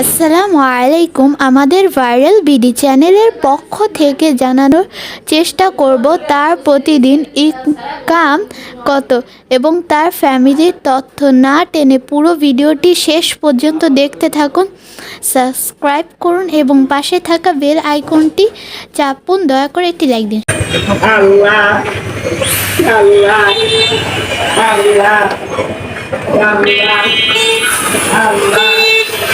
আসসালামু আলাইকুম। আমাদের ভাইরাল বিডি চ্যানেলের পক্ষ থেকে জানানোর চেষ্টা করব, তার প্রতিদিন ইনকাম কত এবং তার ফ্যামিলির তথ্য না টেনে পুরো ভিডিওটি শেষ পর্যন্ত দেখতে থাকুন, সাবস্ক্রাইব করুন এবং পাশে থাকা বেল আইকনটি চাপুন। দয়া করে একটি লাইক দিন। আল্লাহ আল্লাহ আল্লাহ আল্লাহ।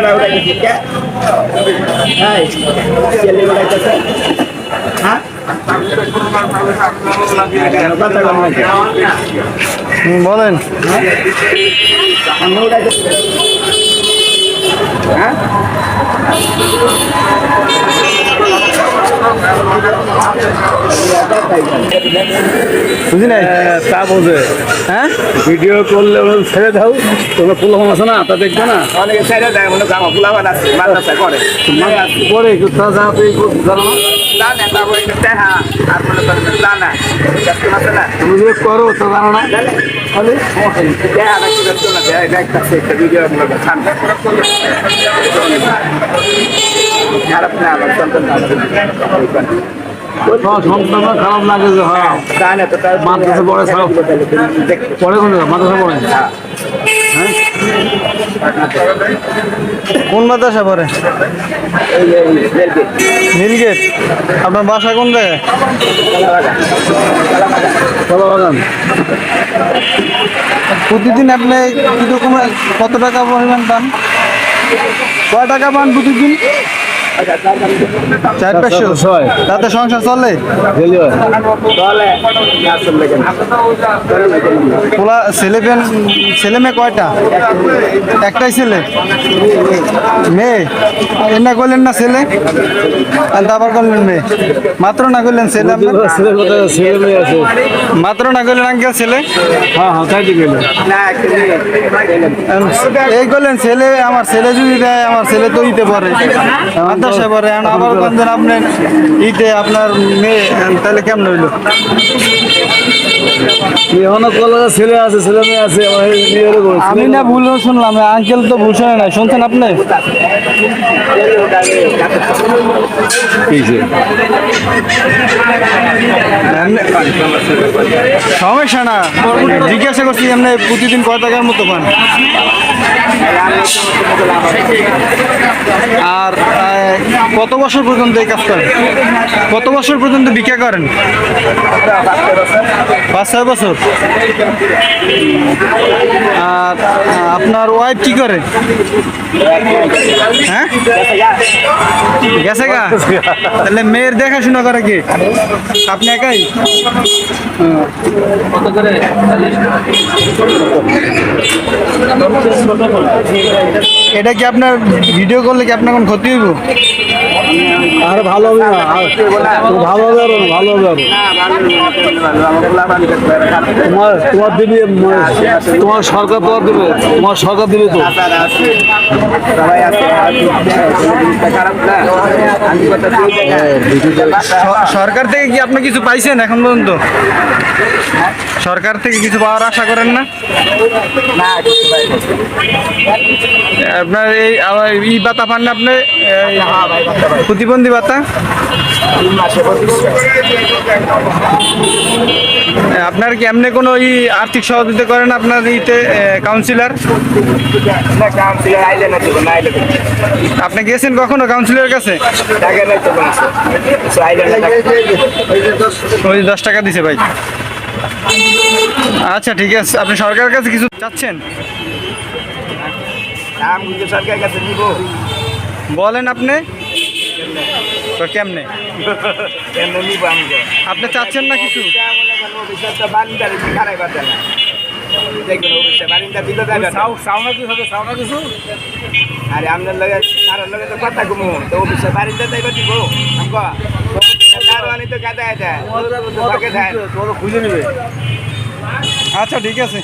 না উঠাইছি কে হাই ছেলে উঠাইতেছে হ্যাঁ কথা কম নাকি বলেন আমি উঠাইতেছি হ্যাঁ বুঝি নাই? তা বোঝে। হ্যাঁ? ভিডিও করলে ছেড়ে দাও তোমরা ফুল আছে না তা দেখবে না। অনেকে ছেড়ে দেয় মনে আছে করে পরে একটু তুই জানো না मतदान है बाबू करते हैं आप लोग मतदान है कैसे मसला मुझे करो तो जाना अरे क्या है कि बच्चों ने जाए बैग तक से कभी जो हम लोग खान यार अपने आप संतन খারাপ লাগে যে হ্যাঁ মাদ্রাসা পড়ে পরে কোন? মাদ্রাসা পড়ে? হ্যাঁ কোন মাদ্রাসা পড়ে? এই যে নীলগেট। আপনার বাসা কোন জায়গায়? প্রতিদিন আপনি কীরকম কত টাকা পরিমাণ পান? কয় টাকা পান প্রতিদিন? চার পাঁচশো? তাতে সংসার চলে? পোলা ছেলে পেন ছেলে মেয়ে কয়টা? একটাই ছেলে। মেয়ে? এনা করলেন না ছেলে? আর আবার করলেন মেয়ে। মাত্র না করলেন ছেলে মাত্র না করলেন আঙ্কেল ছেলে? হ্যাঁ হ্যাঁ এই করলেন ছেলে আমার ছেলে যদি দেয় আমার ছেলে তো ইতে পরে। মাদ্রাসায় পরে আবার বলছেন আপনার ইতে আপনার মেয়ে তাহলে কেমন হইল? ছেলে আছে ছেলে মেয়ে আছে আমি না ভুল শুনলাম আঙ্কেল তো ভুল শোনে নাই শুনছেন আপনি? সমস্যা না জিজ্ঞাসা করছি এমনি প্রতিদিন কয় টাকার মতো পান? আর কত বছর পর্যন্ত এই কাজ করেন? কত বছর পর্যন্ত বিক্রি করেন? পাঁচ, ছয় বছর। আর আপনার ওয়াইফ কি করে? হ্যাঁ? গেছে গা? তাহলে মেয়ের দেখাশোনা করে কি? আপনি একাই? এটা কি আপনার ভিডিও করলে কি আপনার কোনো ক্ষতি হইব? আর ভালো হবে না ভালো হবে আরও ভালো হবে আরও। তোমার তোমার দিবি তোমার সরকার তোমার দিবে তোমার সরকার দিবে তো। সরকার থেকে কি আপনি কিছু পাইছেন এখন পর্যন্ত? সরকার থেকে কিছু পাওয়ার আশা করেন না? না কিছু ভাই আপনার এই আবার ই বাতা পান না আপনি? প্রতিবন্ধী পঁচিশ আপনার কি এমনি কোনো ই আর্থিক সহযোগিতা করেন আপনার ইতে কাউন্সিলর আপনি গেছেন কখনো কাউন্সিলরের কাছে? ওই দশ টাকা দিছে ভাই। আচ্ছা ঠিক আছে। আপনি সরকারের কাছে কিছু চাচ্ছেন? নাম কিন্তু সরকার কাছে নিব। বলেন আপনি। তো কেমনে? কেন নিব আমি আপনি চাচ্ছেন না কিছু? আরে আপনার লগে কারোর লগে তো কথা কমু। তো অফিসে বারিন্দা যাইবা দিব। আনি তো গাদা এটা খুঁজে নেবে। আচ্ছা ঠিক আছে।